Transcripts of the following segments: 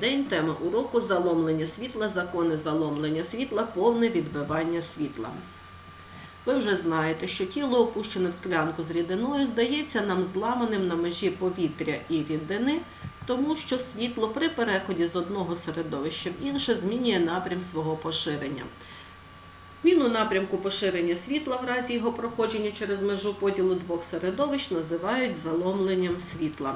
День тема уроку заломлення світла, закони заломлення світла, повне відбивання світла. Ви вже знаєте, що тіло, опущене в склянку з рідиною, здається нам зламаним на межі повітря і рідини, тому що світло при переході з одного середовища в інше змінює напрям свого поширення. Зміну напрямку поширення світла в разі його проходження через межу поділу двох середовищ називають заломленням світла.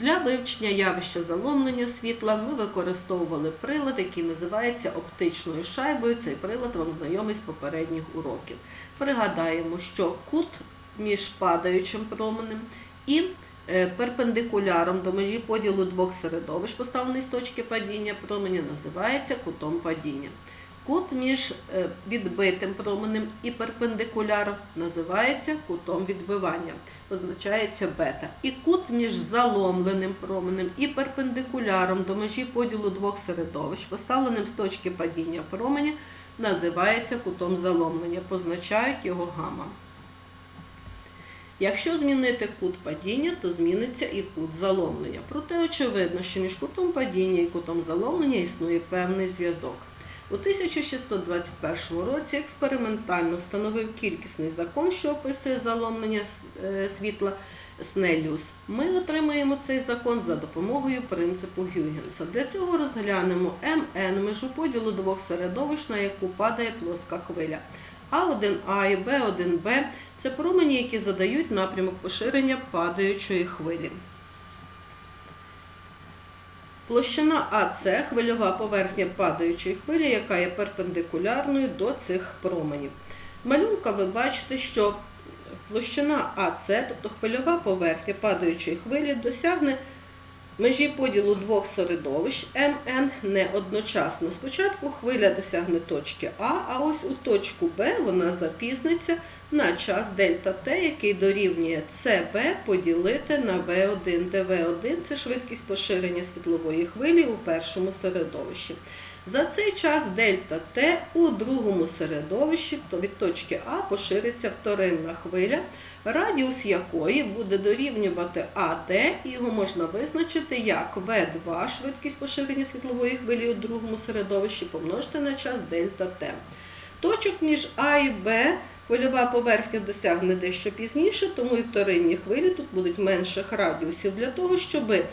Для вивчення явища заломлення світла ми використовували прилад, який називається оптичною шайбою. Цей прилад вам знайомий з попередніх уроків. Пригадаємо, що кут між падаючим променем і е, перпендикуляром до межі поділу двох середовищ, поставлений з точки падіння променя, називається кутом падіння. Кут між е, відбитим променем і перпендикуляром називається кутом відбивання, позначається бета. І кут між заломленим променем і перпендикуляром до межі поділу двох середовищ, поставленим з точки падіння променя, називається кутом заломлення, позначають його гама. Якщо змінити кут падіння, то зміниться і кут заломлення. Проте очевидно, що між кутом падіння і кутом заломлення існує певний зв'язок. У 1621 році експериментально встановив кількісний закон, що описує заломлення е, світла Снеліус. Ми отримаємо цей закон за допомогою принципу Гюйгенса. Для цього розглянемо МН межу поділу двох середовищ, на яку падає плоска хвиля. А1А і Б1Б це промені, які задають напрямок поширення падаючої хвилі. Площина АЦ хвильова поверхня падаючої хвилі, яка є перпендикулярною до цих променів. Малюнка ви бачите, що площина АС, тобто хвильова поверхня падаючої хвилі, досягне межі поділу двох середовищ МН не одночасно. Спочатку хвиля досягне точки А, а ось у точку Б вона запізниться на час дельта Т, який дорівнює СБ поділити на В1, де В1 це швидкість поширення світлової хвилі у першому середовищі. За цей час дельта Т у другому середовищі, від точки А пошириться вторинна хвиля, радіус якої буде дорівнювати АТ, і його можна визначити як В2 швидкість поширення світлової хвилі у другому середовищі помножити на час дельта Т. Точок між А і Б хвильова поверхня досягне дещо пізніше, тому і вторинні хвилі тут будуть менших радіусів для того, щоби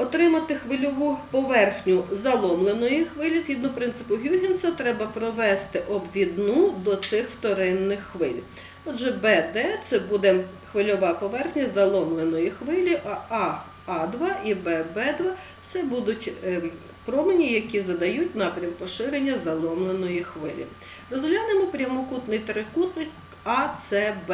Отримати хвильову поверхню заломленої хвилі, згідно принципу Гюгенса, треба провести обвідну до цих вторинних хвиль. Отже, БД це буде хвильова поверхня заломленої хвилі, а А А2 і Б Б2 це будуть ем, промені, які задають напрям поширення заломленої хвилі. Розглянемо прямокутний трикутник АЦБ.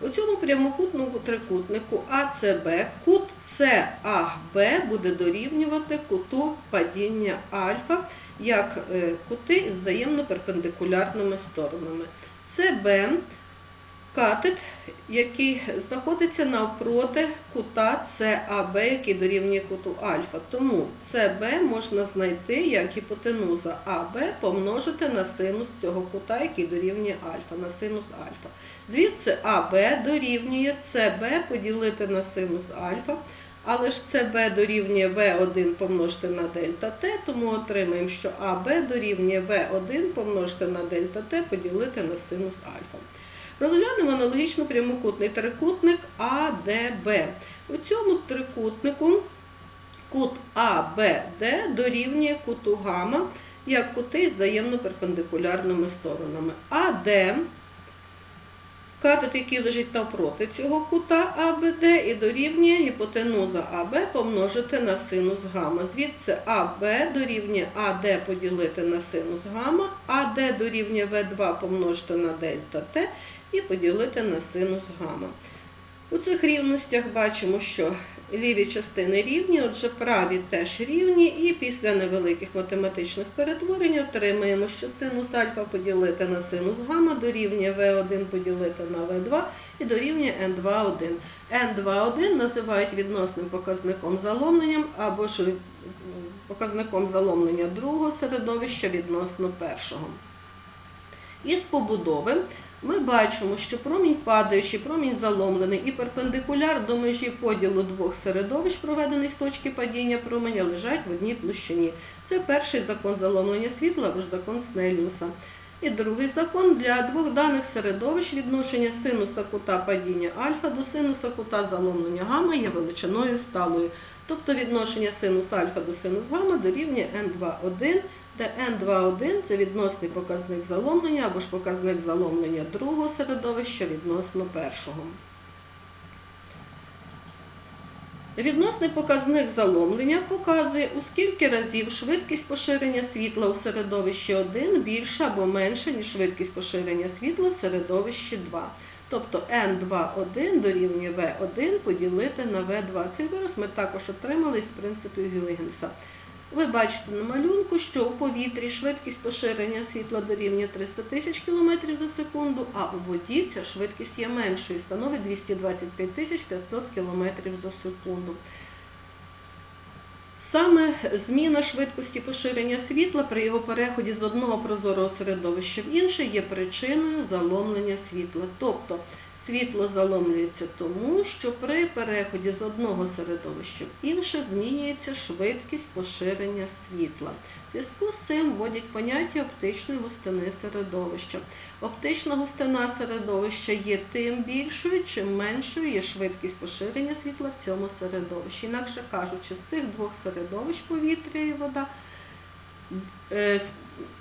У цьому прямокутному трикутнику АЦБ кут САБ буде дорівнювати куту падіння альфа як е, кути з взаємно перпендикулярними сторонами. СБ катет, який знаходиться навпроти кута САБ, який дорівнює куту альфа. Тому СБ можна знайти як гіпотенуза АБ помножити на синус цього кута, який дорівнює альфа, на синус альфа. Звідси АБ дорівнює СБ поділити на синус альфа, але ж СБ дорівнює В1 помножити на дельта Т, тому отримаємо, що АБ дорівнює В1 помножити на дельта Т поділити на синус альфа. Розглянемо аналогічно прямокутний трикутник АДБ. У цьому трикутнику кут АБД дорівнює куту гама, як кути з взаємно перпендикулярними сторонами. АД Катет, який лежить навпроти цього кута АБД і дорівнює гіпотенуза АБ помножити на синус гама. Звідси АБ дорівнює АД поділити на синус гама, АД дорівнює В2 помножити на дельта Т і поділити на синус гама. У цих рівностях бачимо, що ліві частини рівні, отже, праві теж рівні, і після невеликих математичних перетворень отримаємо, що синус альфа поділити на синус гамма дорівнює В1 поділити на В2 і дорівнює N2,1. N2,1 називають відносним показником заломленням або ж показником заломлення другого середовища відносно першого. Із побудови ми бачимо, що промінь падаючий, промінь заломлений і перпендикуляр до межі поділу двох середовищ, проведений з точки падіння променя, лежать в одній площині. Це перший закон заломлення світла або ж закон Снеліуса. І другий закон для двох даних середовищ відношення синуса кута падіння альфа до синуса кута заломлення гамма є величиною сталою. Тобто відношення синус альфа до синус гамма дорівнює n2,1, де n2,1 це відносний показник заломлення або ж показник заломлення другого середовища відносно першого. Відносний показник заломлення показує, у скільки разів швидкість поширення світла у середовищі 1 більша або менша, ніж швидкість поширення світла в середовищі 2. Тобто N2,1 дорівнює V1 поділити на V2. Цей вираз ми також отримали з принципу Гюйгенса. Ви бачите на малюнку, що у повітрі швидкість поширення світла дорівнює 300 тисяч км за секунду, а у воді ця швидкість є меншою, становить 225 тисяч 500 км за секунду. Саме зміна швидкості поширення світла при його переході з одного прозорого середовища в інше є причиною заломлення світла. Тобто світло заломлюється тому, що при переході з одного середовища в інше змінюється швидкість поширення світла. В зв'язку з цим вводять поняття оптичної густини середовища. Оптична густина середовища є тим більшою, чим меншою є швидкість поширення світла в цьому середовищі. Інакше кажучи, з цих двох середовищ повітря і вода,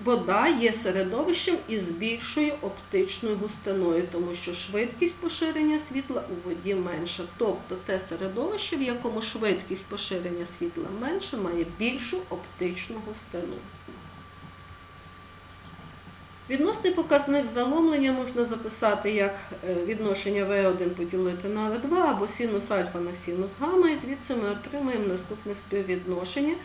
вода є середовищем із більшою оптичною густиною, тому що швидкість поширення світла у воді менша. Тобто те середовище, в якому швидкість поширення світла менша, має більшу оптичну густину. Відносний показник заломлення можна записати як е, відношення V1 поділити на V2 або синус альфа на синус гамма, і звідси ми отримаємо наступне співвідношення,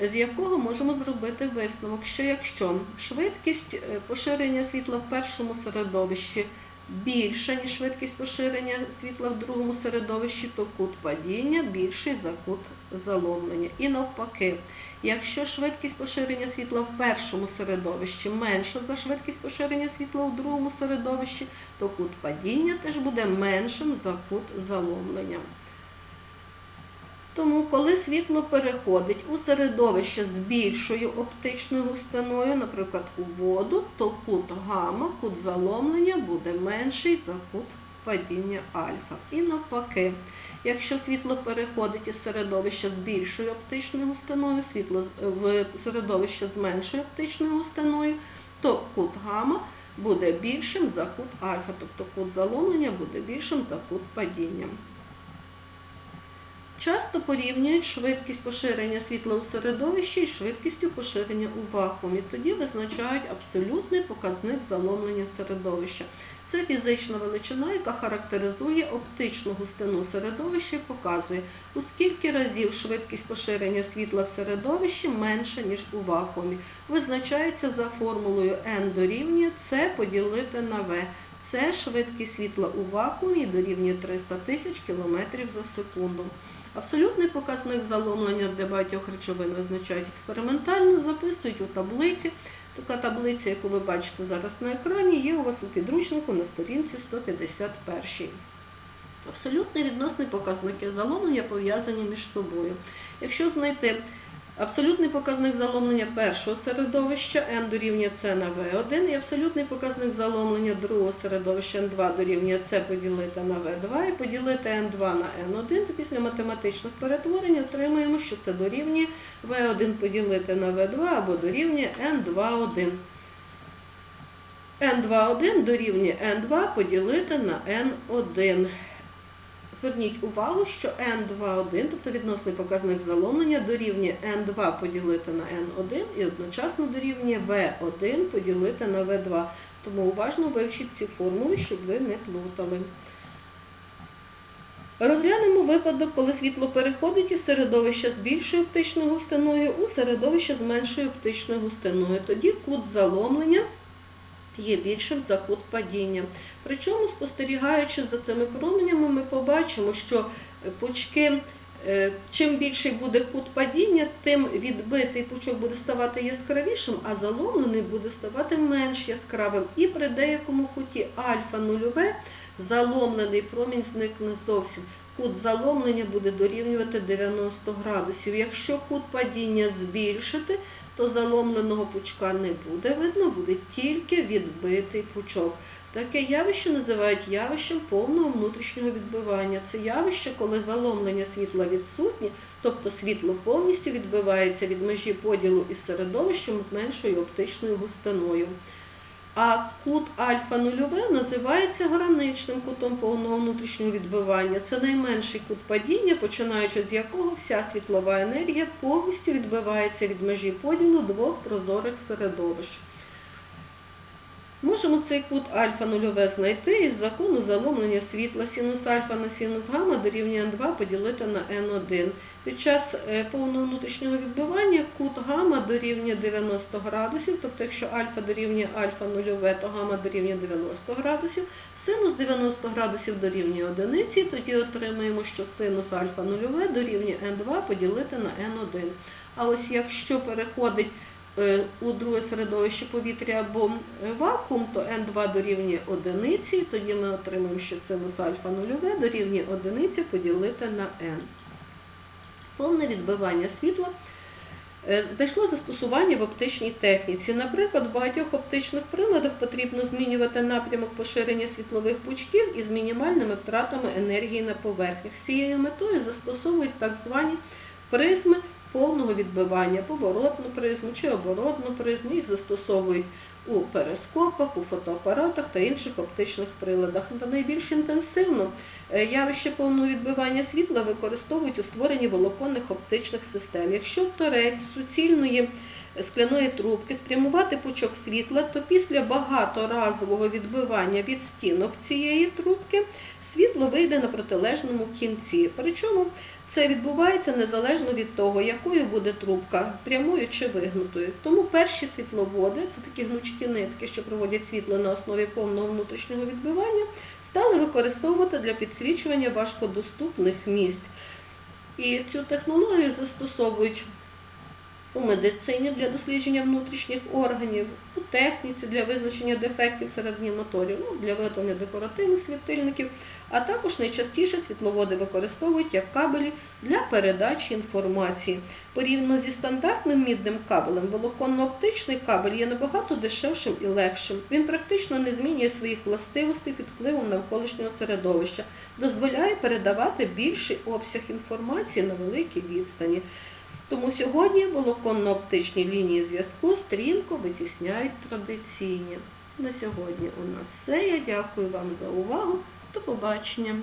з якого можемо зробити висновок, що якщо швидкість е, поширення світла в першому середовищі більша, ніж швидкість поширення світла в другому середовищі, то кут падіння більший за кут заломлення. І навпаки, якщо швидкість поширення світла в першому середовищі менша за швидкість поширення світла у другому середовищі, то кут падіння теж буде меншим за кут заломлення. Тому, коли світло переходить у середовище з більшою оптичною густиною, наприклад, у воду, то кут гамма, кут заломлення буде менший за кут падіння альфа. І навпаки, якщо світло переходить із середовища з більшою оптичною густиною, світло в середовище з меншою оптичною густиною, то кут гамма буде більшим за кут альфа, тобто кут заломлення буде більшим за кут падіння. Часто порівнюють швидкість поширення світла у середовищі і швидкістю поширення у вакуумі. Тоді визначають абсолютний показник заломлення середовища. Це фізична величина, яка характеризує оптичну густину середовища і показує, у скільки разів швидкість поширення світла в середовищі менша, ніж у вакуумі. Визначається за формулою n дорівнює c поділити на v. Це швидкість світла у вакуумі дорівнює 300 тисяч км за секунду. Абсолютний показник заломлення для багатьох речовин визначають експериментально, записують у таблиці. Така таблиця, яку ви бачите зараз на екрані, є у вас у підручнику на сторінці 151. Абсолютні відносні показники заломлення пов'язані між собою. Якщо знайти абсолютний показник заломлення першого середовища n дорівнює c на v1 і абсолютний показник заломлення другого середовища n2 дорівнює c поділити на v2 і поділити n2 на n1, то після математичних перетворень отримаємо, що це дорівнює v1 поділити на v2 або дорівнює n2,1. n2,1 дорівнює n2 поділити на n1. Зверніть увагу, що N2,1, тобто відносний показник заломлення, дорівнює N2 поділити на N1 і одночасно дорівнює V1 поділити на V2. Тому уважно вивчіть ці формули, щоб ви не плутали. Розглянемо випадок, коли світло переходить із середовища з більшою оптичною густиною у середовище з меншою оптичною густиною. Тоді кут заломлення є більшим за кут падіння. Причому, спостерігаючи за цими променями, ми побачимо, що пучки Е, Чим більший буде кут падіння, тим відбитий пучок буде ставати яскравішим, а заломлений буде ставати менш яскравим. І при деякому куті альфа нульове заломлений промінь зникне зовсім. Кут заломлення буде дорівнювати 90 градусів. Якщо кут падіння збільшити, то заломленого пучка не буде видно, буде тільки відбитий пучок. Таке явище називають явищем повного внутрішнього відбивання. Це явище, коли заломлення світла відсутнє, тобто світло повністю відбивається від межі поділу із середовищем з меншою оптичною густиною. А кут альфа нульове називається граничним кутом повного внутрішнього відбивання. Це найменший кут падіння, починаючи з якого вся світлова енергія повністю відбивається від межі поділу двох прозорих середовищ. Можемо цей кут альфа нульове знайти із закону заломлення світла синус альфа на синус гамма дорівнює N2 поділити на N1. Під час е, повного внутрішнього відбивання кут гамма дорівнює 90 градусів, тобто якщо альфа дорівнює альфа нульове, то гамма дорівнює 90 градусів. Синус 90 градусів дорівнює одиниці, тоді отримаємо, що синус альфа нульове дорівнює N2 поділити на N1. А ось якщо переходить е, у друге середовище повітря або е, вакуум, то N2 дорівнює одиниці, тоді ми отримаємо, що синус альфа нульове дорівнює одиниці поділити на N. Повне відбивання світла е, знайшло застосування в оптичній техніці. Наприклад, в багатьох оптичних приладах потрібно змінювати напрямок поширення світлових пучків із мінімальними втратами енергії на поверхнях. З цією метою застосовують так звані призми повного відбивання, поворотну призму чи оборотну призму. Їх застосовують у перископах, у фотоапаратах та інших оптичних приладах. Та найбільш інтенсивно е, явище повного відбивання світла використовують у створенні волоконних оптичних систем. Якщо в торець суцільної скляної трубки спрямувати пучок світла, то після багаторазового відбивання від стінок цієї трубки світло вийде на протилежному кінці. Причому це відбувається незалежно від того, якою буде трубка, прямою чи вигнутою. Тому перші світловоди, це такі гнучкі нитки, що проводять світло на основі повного внутрішнього відбивання, стали використовувати для підсвічування важкодоступних місць. І цю технологію застосовують у медицині для дослідження внутрішніх органів, у техніці для визначення дефектів середні моторів, ну, для виготовлення декоративних світильників, а також найчастіше світловоди використовують як кабелі для передачі інформації. Порівняно зі стандартним мідним кабелем, волоконно-оптичний кабель є набагато дешевшим і легшим. Він практично не змінює своїх властивостей під впливом навколишнього середовища, дозволяє передавати більший обсяг інформації на великій відстані. Тому сьогодні волоконно-оптичні лінії зв'язку стрімко витісняють традиційні. На сьогодні у нас все. Я дякую вам за увагу. До побачення.